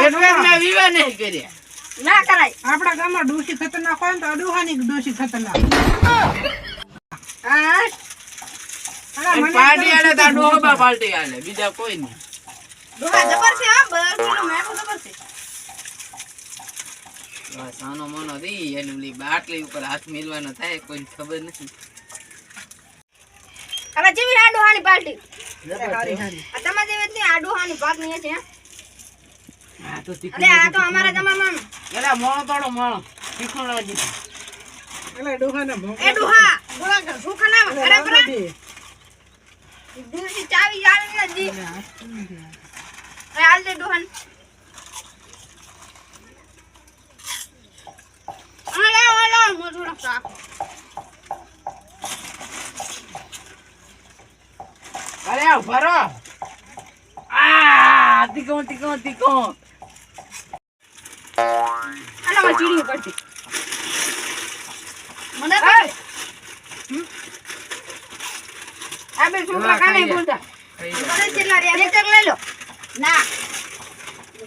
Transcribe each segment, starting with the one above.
ગામમાં- ખતરનાક હોય તો અડુહાની ખતરનાક. બીજા કોઈ નહીં. આનો મોનો દી એની બાટલી ઉપર હાથ મેલવાનો થાય કોઈ ખબર નથી. હવે જેવી આ ડોહાની પાર્ટી. આ તમારે જેવી જ નહીં આ ડોહાની પાર્ટી છે આ તો અરે આ તો અમારા જમાનામાં એલા મોણો તોડો મોણો. તીખું લાગી અલા, ડોહાને ભોંકો. એ ડોહા બોલા કર સુખા ના અરે બરા દે. ચાવી ચાવી આવી દી અરે હાલ દે ડોહાન. અરે ઓલા મો થોડા અરે આ ભરો આ તીખો તીખો તીખો. આનામાં ચીડી પડતી મને આ બે છોકરા કાને બોલતા? મને કેટલા રે એક લઈ લો. ના.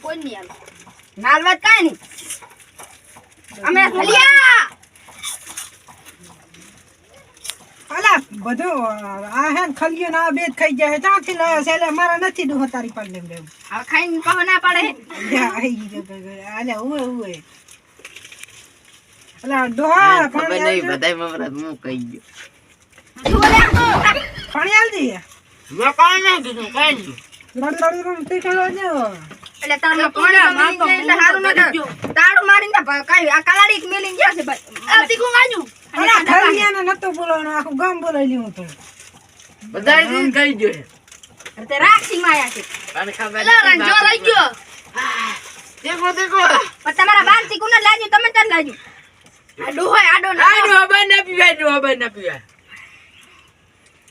કોઈ નહીં આલો નાલ વાત કાઈ નહીં. અમે હલિયા! બધું આ હે ને ખલિયો ને બે ખાઈ જાય ત્યાંથી લાવ્યા છે એટલે મારા નથી ડોહા તારી પાસે લેમ લેમ. હવે ખાઈને કહો ના પડે. અલા, ઉવે, ઉવે. અલા, ડોહા, પણ નહીં બધાય મમરા હું કહી ગયો પાણી આલ દે. મેં કાઈ ના કીધું કાઈ નહીં રડ, રડ, રડ, તીખું લાગે. એટલે તારે કોણે મારતો એટલે હારું ન તાળું મારીને કાઈ આ કલાડી મેલી ગયા છે ભાઈ આ અલા, નતો બોલાવવાનો, આખું ગામ બોલાવી લીધું હતું. બધાય જઈને કહી ગયો તે રાખી માયા છે. તને ખબર એલા રહી ગયો દેખો દેખો. પણ તમારા બાર તીખું ન લાગ્યું તમે તને લાગ્યું. આ ડોહાય આડો ના આ ડોબા ના પીવાય ડોબા ના પીવાય.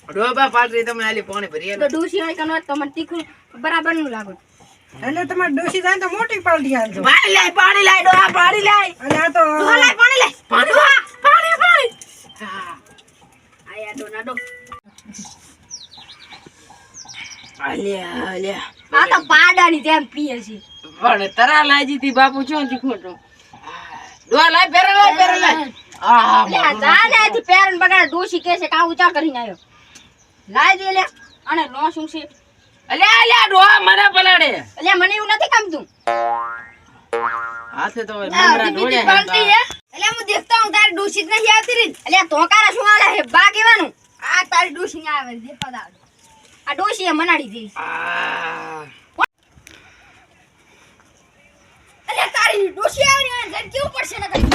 ડોબા પાટરી તમે આલી પાણી ભરી તો ડૂસી હોય તીખું બરાબરનું લાગે. એટલે તમારે ડોસી જાય તો મોટી પાલટી આલજો પાણી લાય પાણી લાય ડોહા પાણી લાય અને આ તો આલ્યા અલ્યા આ તો પાડાની જેમ પીએ છે. પણ તરા લાજી થી બાપુ છો થી ખોટો. ડોહા લાય પેરે લાય પેરે લાય. આ લે આ જા લે થી પેરન બગાડ ડોસી કે છે કાં ઊંચા કરીને આવ્યો લાય લે અને નો શું છે અલ્યા અલ્યા ડોહા મને પલાડે અલ્યા મને એવું નથી ગમતું. હાથે તો નમરા છે. હું દેખતા હું તારી ડોસી જ નથી આવતી રીત અલ્યા તો કારા શું આલે હે બા કેવાનું આ તારી ડોસી ને આવે દે આ ડોસી એ મનાડી દીધી. અરે તારી ડોસી આવી ને કેવું પડશે ને ડોશી.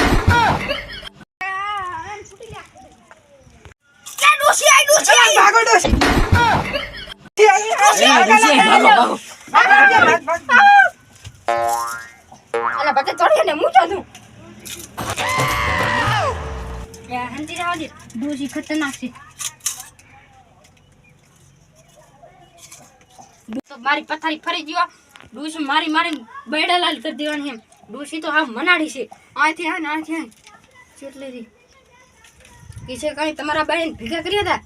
ડોશી, ભાગો. ચડ્યો ને મૂચો તું. યા હંતી ખતરનાક છે તો મારી પથારી ફરી ગયો. ડોસી મારી મારી બેડા લાલ કરી દેવાની એમ. ડુસી તો હા મનાડી છે. આથી હા ને આથી હા કેટલી રી. કે છે કાંઈ તમારા બેન ભેગા કર્યા હતા